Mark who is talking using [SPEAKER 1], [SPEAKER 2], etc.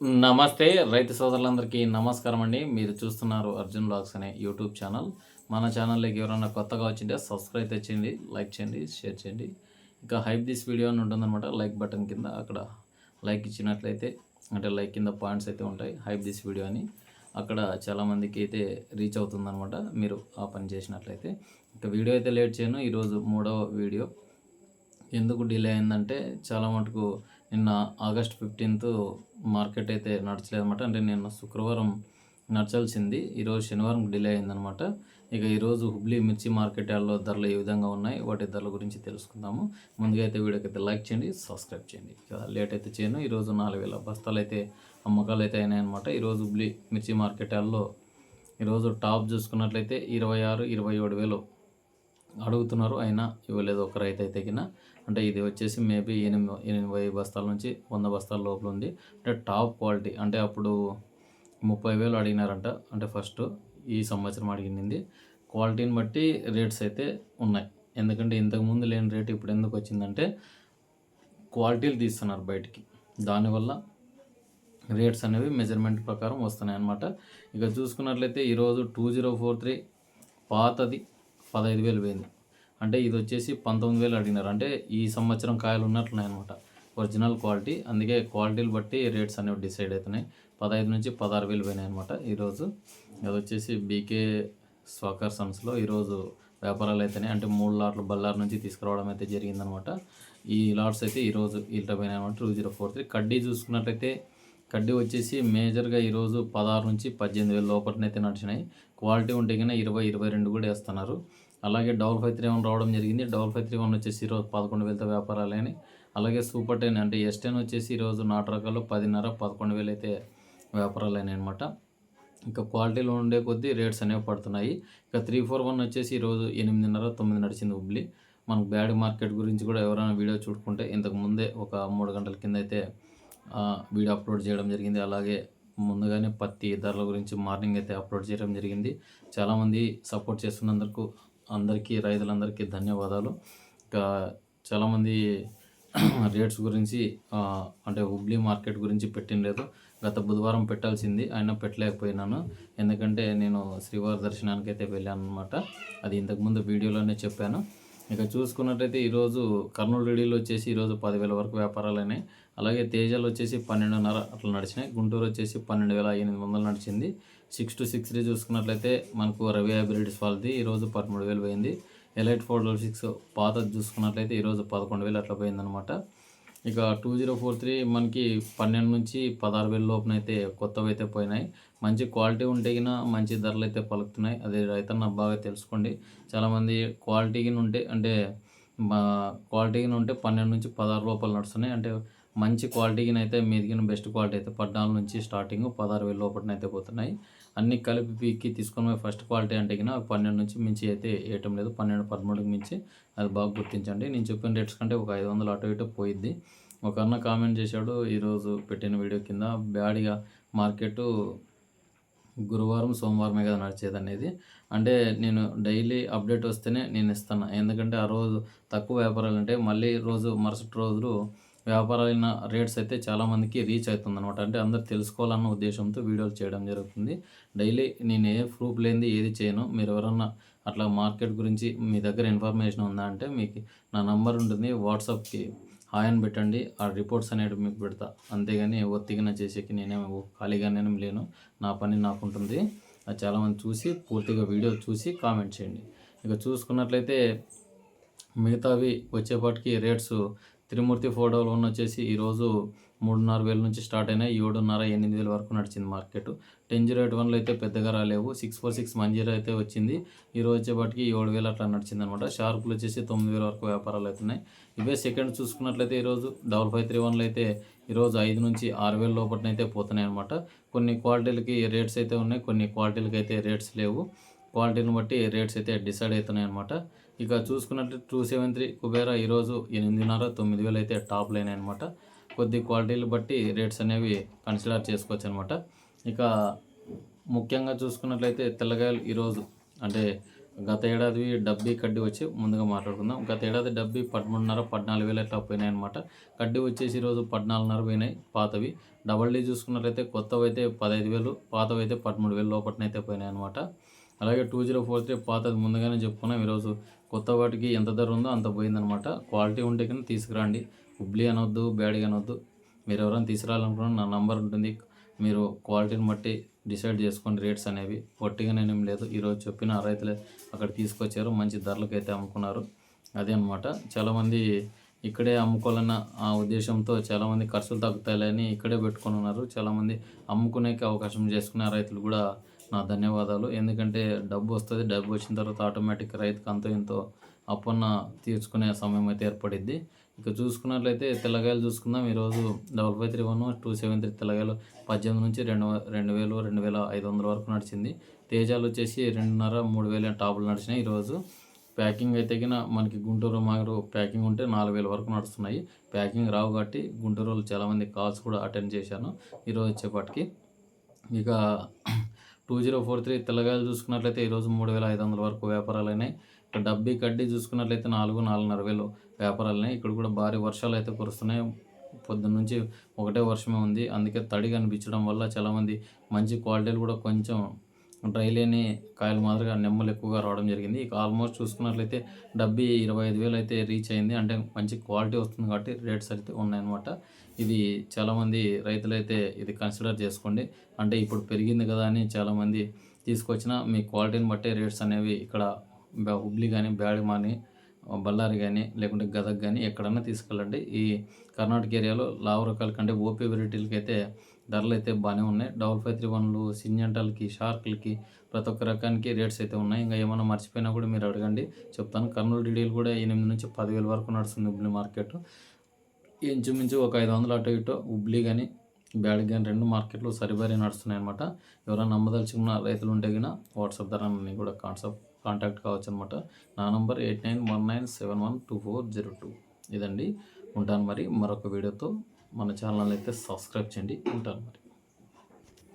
[SPEAKER 1] నమస్తే రైతు సోదరులందరికీ నమస్కారం అండి. మీరు చూస్తున్నారు అర్జున్ బ్లాగ్స్ అనే యూట్యూబ్ ఛానల్. మన ఛానల్లోకి ఎవరైనా కొత్తగా వచ్చింటే సబ్స్క్రైబ్ తెచ్చేయండి లైక్ చేయండి షేర్ చేయండి. ఇంకా హైప్ దిస్ వీడియో అని ఉంటుందన్నమాట లైక్ బటన్ కింద. అక్కడ లైక్ ఇచ్చినట్లయితే అంటే లైక్ కింద పాయింట్స్ అయితే ఉంటాయి హైప్ దిస్ వీడియో అని. అక్కడ చాలామందికి అయితే రీచ్ అవుతుందన్నమాట మీరు ఆ పని చేసినట్లయితే. ఇంకా వీడియో అయితే లేట్ చేయను ఈరోజు మూడవ వీడియో. ఎందుకు డిలే అయిందంటే చాలా మటుకు నిన్న ఆగస్ట్ ఫిఫ్టీన్త్ మార్కెట్ అయితే నడచలేదు అనమాట అంటే నిన్న శుక్రవారం నడచాల్సింది. ఈరోజు శనివారం డిలే అయిందనమాట ఇక ఈరోజు హుబ్లీ మిర్చి మార్కెట్లలో ధరలు ఏ విధంగా ఉన్నాయి వాటి ధరల గురించి తెలుసుకుందాము. ముందుగా అయితే వీడియోకి అయితే లైక్ చేయండి సబ్స్క్రైబ్ చేయండి. కదా లేట్ అయితే చేయను. ఈరోజు నాలుగు వేల బస్తాలు అయితే అమ్మకాలు అయితే అయినాయి అనమాట ఈరోజు హుబ్లీ మిర్చి మార్కెట్లలో ఈరోజు టాప్ చూసుకున్నట్లయితే ఇరవై ఆరు ఇరవై ఏడు వేలు అడుగుతున్నారు అయినా ఇవ్వలేదు ఒక రైతు అయితే కిన అంటే ఇది వచ్చేసి మేబీ ఎనిమిది ఎనభై బస్తాల నుంచి వంద బస్తాల లోపల ఉంది. అంటే టాప్ క్వాలిటీ అంటే అప్పుడు ముప్పై వేలు అడిగినారంట. అంటే ఫస్ట్ ఈ సంవత్సరం అడిగింది. క్వాలిటీని బట్టి రేట్స్ అయితే ఉన్నాయి. ఎందుకంటే ఇంతకుముందు లేని రేట్ ఇప్పుడు ఎందుకు వచ్చిందంటే క్వాలిటీలు తీస్తున్నారు బయటికి. దానివల్ల రేట్స్ అనేవి మెజర్మెంట్ ప్రకారం వస్తున్నాయి అన్నమాట ఇక చూసుకున్నట్లయితే ఈరోజు టూ జీరో ఫోర్ త్రీ పాతది. పదహైదు వేలు పోయింది. అంటే ఇది వచ్చేసి పంతొమ్మిది వేలు అడిగినారు. అంటే ఈ సంవత్సరం కాయలు ఉన్నట్లున్నాయి అనమాట ఒరిజినల్ క్వాలిటీ. అందుకే క్వాలిటీలు బట్టి రేట్స్ అనేవి డిసైడ్ అవుతున్నాయి పదహైదు నుంచి పదహారు వేలు పోయినాయి అనమాట ఈరోజు. అది వచ్చేసి బీకే స్వాకర్ సన్స్లో ఈరోజు వ్యాపారాలు అయితేనే అంటే మూడు లాట్లు బల్లార్ నుంచి తీసుకురావడం అయితే జరిగిందనమాట ఈ లాట్స్ అయితే ఈరోజు ఇల్ట పోయినాయి అనమాట టూ జీరో ఫోర్ త్రీ. కడ్డీ చూసుకున్నట్లయితే కడ్డీ వచ్చేసి మేజర్గా ఈరోజు పదహారు నుంచి పద్దెనిమిది వేల లోపలనైతే నడిచినాయి. క్వాలిటీ ఉంటే కన్నా ఇరవై ఇరవై రెండు కూడా వేస్తున్నారు. అలాగే డబల్ ఫైవ్ త్రీ వన్ రావడం జరిగింది. డబల్ ఫైవ్ త్రీ వన్ వచ్చేసి ఈరోజు పదకొండు వేలతో వ్యాపారాలని అలాగే సూపర్ టెన్ అంటే ఎస్ టెన్ వచ్చేసి ఈరోజు నాటు రకాలు పదిన్నర పదకొండు వేలు అయితే వ్యాపారాలు అనమాట ఇంకా క్వాలిటీలో ఉండే కొద్దీ రేట్స్ అనేవి పడుతున్నాయి. ఇంకా త్రీ ఫోర్ వన్ వచ్చేసి ఈరోజు ఎనిమిదిన్నర తొమ్మిది నడిచింది హుబ్లీ. మనకు బ్యాడ్ మార్కెట్ గురించి కూడా ఎవరైనా వీడియో చూడుకుంటే ఇంతకు ముందే ఒక మూడు గంటల కింద అయితే వీడియో అప్లోడ్ చేయడం జరిగింది. అలాగే ముందుగానే పత్తి ధరల గురించి మార్నింగ్ అయితే అప్లోడ్ చేయడం జరిగింది. చాలామంది సపోర్ట్ చేస్తున్నందుకు అందరికీ రైతులందరికీ ధన్యవాదాలు. ఇంకా చాలామంది రేట్స్ గురించి అంటే హుబ్లీ మార్కెట్ గురించి పెట్టిండలేదు గత బుధవారం పెట్టాల్సింది. అయినా పెట్టలేకపోయినాను. ఎందుకంటే నేను శ్రీవారి దర్శనానికి అయితే వెళ్ళాను అనమాట అది ఇంతకుముందు వీడియోలోనే చెప్పాను. ఇక చూసుకున్నట్టయితే ఈరోజు కర్నూలు రెడీలో వచ్చేసి ఈరోజు పదివేల వరకు వ్యాపారాలు అయినాయి. అలాగే తేజాలు వచ్చేసి పన్నెండున్నర అట్లా నడిచినాయి. గుంటూరు వచ్చేసి పన్నెండు వేల ఎనిమిది వందలు నడిచింది. సిక్స్ టు సిక్స్ త్రీ చూసుకున్నట్లయితే మనకు రవి హైబ్రిడ్స్ వాళ్ళది ఈరోజు పదమూడు వేలు పోయింది. ఎలైట్ ఫోర్ డబల్ సిక్స్ పాతది చూసుకున్నట్లయితే ఈరోజు పదకొండు వేలు అట్లా పోయిందనమాట ఇక టూ జీరో ఫోర్ త్రీ మనకి పన్నెండు నుంచి పదహారు వేల లోపున అయితే కొత్తవి అయితే పోయినాయి. మంచి క్వాలిటీ ఉంటే గిన మంచి ధరలు అయితే పలుకుతున్నాయి. అది రైతన్న బాగా తెలుసుకోండి. చాలామంది క్వాలిటీగా ఉంటే అంటే మా ఉంటే పన్నెండు నుంచి పదహారు లోపల నడుస్తున్నాయి. అంటే మంచి క్వాలిటీ అయితే మీదిగిన బెస్ట్ క్వాలిటీ అయితే పద్నాలుగు నుంచి స్టార్టింగ్ పదహారు వేల లోపల అయితే పోతున్నాయి. అన్ని కలిపి పీకి తీసుకొని ఫస్ట్ క్వాలిటీ అంటే గిన పన్నెండు నుంచి మించి అయితే వేయటం లేదు. పన్నెండు పదమూడుకి మించి అది బాగా గుర్తించండి. నేను చెప్పిన రేట్స్ కంటే ఒక ఐదు వందలు అటు ఇటు పోయిద్ది. ఒక అన్న కామెంట్ చేశాడు ఈరోజు పెట్టిన వీడియో కింద బ్యాడ్గా మార్కెట్ గురువారం సోమవారమే కదా నడిచేది అనేది అంటే నేను డైలీ అప్డేట్ వస్తేనే నేను ఇస్తాను. ఎందుకంటే ఆ రోజు తక్కువ వ్యాపారాలు అంటే మళ్ళీ రోజు మరుసటి రోజులు వ్యాపారాలైన రేట్స్ అయితే చాలామందికి రీచ్ అవుతుంది అనమాట అంటే అందరు తెలుసుకోవాలన్న ఉద్దేశంతో వీడియోలు చేయడం జరుగుతుంది. డైలీ నేను ఏ ప్రూఫ్ లేనిది ఏది చేయను. మీరు ఎవరన్నా అట్లా మార్కెట్ గురించి మీ దగ్గర ఇన్ఫర్మేషన్ ఉందా అంటే మీకు నా నంబర్ ఉంటుంది. వాట్సాప్కి హాయ్ అని పెట్టండి. ఆ రిపోర్ట్స్ అనేవి మీకు పెడతా. అంతేగాని ఒత్తిగిన చేసేకి నేనేం ఖాళీగానే లేను. నా పని నాకు ఉంటుంది అది చాలామంది చూసి పూర్తిగా వీడియో చూసి కామెంట్ చేయండి. ఇక చూసుకున్నట్లయితే మిగతావి వచ్చేపాటికి రేట్స్ త్రిమూర్తి ఫోటోలు ఉన్న వచ్చేసి ఈరోజు మూడున్నర వేల నుంచి స్టార్ట్ అయినాయి. ఏడున్నర ఎనిమిది వేల వరకు నడిచింది మార్కెట్. టెన్ జీరో ఎయిట్ వన్లో అయితే పెద్దగా రాలేవు. Six four six one zero అయితే వచ్చింది. ఈరోజు వచ్చేపాటికి ఏడు వేలు అట్లా నడిచింది అనమాట షార్పులు వచ్చేసి తొమ్మిది వేల వరకు వ్యాపారాలు అవుతున్నాయి ఇవే సెకండ్ చూసుకున్నట్లయితే ఈరోజు డబల్ ఫైవ్ త్రీ వన్లో అయితే ఈరోజు ఐదు నుంచి ఆరు వేల లోపలనైతే పోతున్నాయి అనమాట కొన్ని క్వాలిటీలకి రేట్స్ అయితే ఉన్నాయి. కొన్ని క్వాలిటీలకి అయితే రేట్స్ లేవు. క్వాలిటీని బట్టి రేట్స్ అయితే డిసైడ్ అవుతున్నాయి అనమాట ఇక చూసుకున్నట్టు టూ సెవెన్ త్రీ కుబేరా ఈరోజు ఎనిమిదిన్నర తొమ్మిది వేలు అయితే టాప్ లైన్ అనమాట కొద్ది క్వాలిటీలు బట్టి రేట్స్ అనేవి కన్సిడర్ చేసుకోవచ్చు అనమాట ఇక ముఖ్యంగా చూసుకున్నట్లయితే తెల్లగాయలు ఈరోజు అంటే గత ఏడాది డబ్బీ కడ్డీ వచ్చి ముందుగా మాట్లాడుకుందాం. గత ఏడాది డబ్బీ పదమూడున్నర పద్నాలుగు వేలు అట్లా పోయినాయి అనమాట కడ్డీ వచ్చేసి ఈరోజు పద్నాలుగున్నర పోయినాయి పాతవి. డబల్ డీ చూసుకున్నట్లయితే కొత్తవి అయితే పదహైదు వేలు పాతవి అయితే పదమూడు వేలు లోపలనైతే పోయినాయి అనమాట అలాగే టూ జీరో ఫోర్ త్రీ పాతది ముందుగానే చెప్పుకున్నాం ఈరోజు. కొత్త వాటికి ఎంత ధర ఉందో అంత పోయిందనమాట క్వాలిటీ ఉంటే కింద తీసుకురండి. ఉబ్లీ అనొద్దు బ్యాడ్గా అనొద్దు. మీరు ఎవరైనా తీసుకురావాలనుకున్నా నా నంబర్ ఉంటుంది. మీరు క్వాలిటీని బట్టి డిసైడ్ చేసుకోండి రేట్స్ అనేవి. పొట్టిగా నేను లేదు. ఈరోజు చెప్పిన రైతులే అక్కడ తీసుకొచ్చారు. మంచి ధరలకు అయితే అమ్ముకున్నారు. అదే అనమాట చాలామంది ఇక్కడే అమ్ముకోవాలన్న ఆ ఉద్దేశంతో చాలామంది ఖర్చులు తగ్గుతాయని ఇక్కడే పెట్టుకొని ఉన్నారు. చాలామంది అమ్ముకునేకి అవకాశం చేసుకునే రైతులు కూడా నా ధన్యవాదాలు. ఎందుకంటే డబ్బు వస్తుంది డబ్బు వచ్చిన తర్వాత ఆటోమేటిక్ రైతుకు అంతో ఇంతో అప్పున్న తీర్చుకునే సమయం అయితే ఏర్పడిద్ది. ఇక చూసుకున్నట్లయితే తెల్లగాయలు చూసుకుందాం. ఈరోజు double five three one two seven three తెల్లగాయలు పద్దెనిమిది నుంచి రెండు రెండు వేలు రెండు వేల ఐదు వందల వరకు నడిచింది. తేజాలు వచ్చేసి రెండున్నర మూడు వేల టాపులు నడిచినాయి ఈరోజు. ప్యాకింగ్ అయితే మనకి గుంటూరు మాగరు ప్యాకింగ్ ఉంటే నాలుగు వేల వరకు నడుస్తున్నాయి. ప్యాకింగ్ రావు కాబట్టి గుంటూరులో చాలామంది కాల్స్ కూడా అటెండ్ చేశాను ఈరోజు వచ్చేపాటికి ఇక టూ జీరో ఫోర్ త్రీ తెల్లగాయలు చూసుకున్నట్లయితే ఈరోజు మూడు వేల ఐదు వందల వరకు వ్యాపారాలు అయినాయి ఇక్కడ డబ్బీ కడ్డీ చూసుకున్నట్లయితే నాలుగు నాలుగున్నర వేలు వ్యాపారాలు అయినాయి ఇక్కడ కూడా భారీ వర్షాలు అయితే కురుస్తున్నాయి. పొద్దున్న నుంచి ఒకటే వర్షమే ఉంది. అందుకే తడి కనిపించడం వల్ల చాలామంది మంచి క్వాలిటీలు కూడా కొంచెం డ్రై లేని కాయలు మాదిరిగా నెమ్మలు ఎక్కువగా రావడం జరిగింది. ఇక ఆల్మోస్ట్ చూసుకున్నట్లయితే డబ్బీ ఇరవై ఐదు వేలు అయితే రీచ్ అయింది. అంటే మంచి క్వాలిటీ వస్తుంది కాబట్టి రేట్స్ అయితే ఉన్నాయన్నమాట. ఇది చాలామంది రైతులైతే ఇది కన్సిడర్ చేసుకోండి. అంటే ఇప్పుడు పెరిగింది కదా అని చాలామంది తీసుకొచ్చిన మీ క్వాలిటీని బట్టే రేట్స్ అనేవి ఇక్కడ హుబ్లీ కానీ బ్యాడ్ కానీ బళ్ళారి కానీ లేకుంటే గదగ్ కానీ ఎక్కడన్నా తీసుకెళ్ళండి. ఈ కర్ణాటక ఏరియాలో లావు రకాల కంటే ఓపీ వెరైటీలకి అయితే ధరలు అయితే బాగానే ఉన్నాయి. డబల్ ఫైవ్ త్రీ వన్లు సింజంటల్కి షార్క్లకి ప్రతి ఒక్క రకానికి రేట్స్ అయితే ఉన్నాయి. ఇంకా ఏమైనా మర్చిపోయినా కూడా మీరు అడగండి. చెప్తాను. కర్నూలు డీడీలు కూడా ఎనిమిది నుంచి పదివేల వరకు నడుస్తుంది హుబ్లీ మార్కెట్. ఇంచుమించు ఒక ఐదు వందలు అటు ఇటు ఉబ్లీ కానీ బ్యాడ్ కానీ రెండు మార్కెట్లు సరిబరి నడుస్తున్నాయి అనమాట ఎవరైనా నమ్మదలుచుకున్న రైతులు ఉంటే కన్నా వాట్సాప్ ద్వారా నన్ను కూడా కాన్సెప్ట్ కాంటాక్ట్ కావచ్చు అనమాట నా number eight nine one nine seven one two four zero two ఇదండి. ఉంటాను మరి మరొక వీడియోతో. మన ఛానల్ అయితే సబ్స్క్రైబ్ చేయండి. ఉంటాను మరి.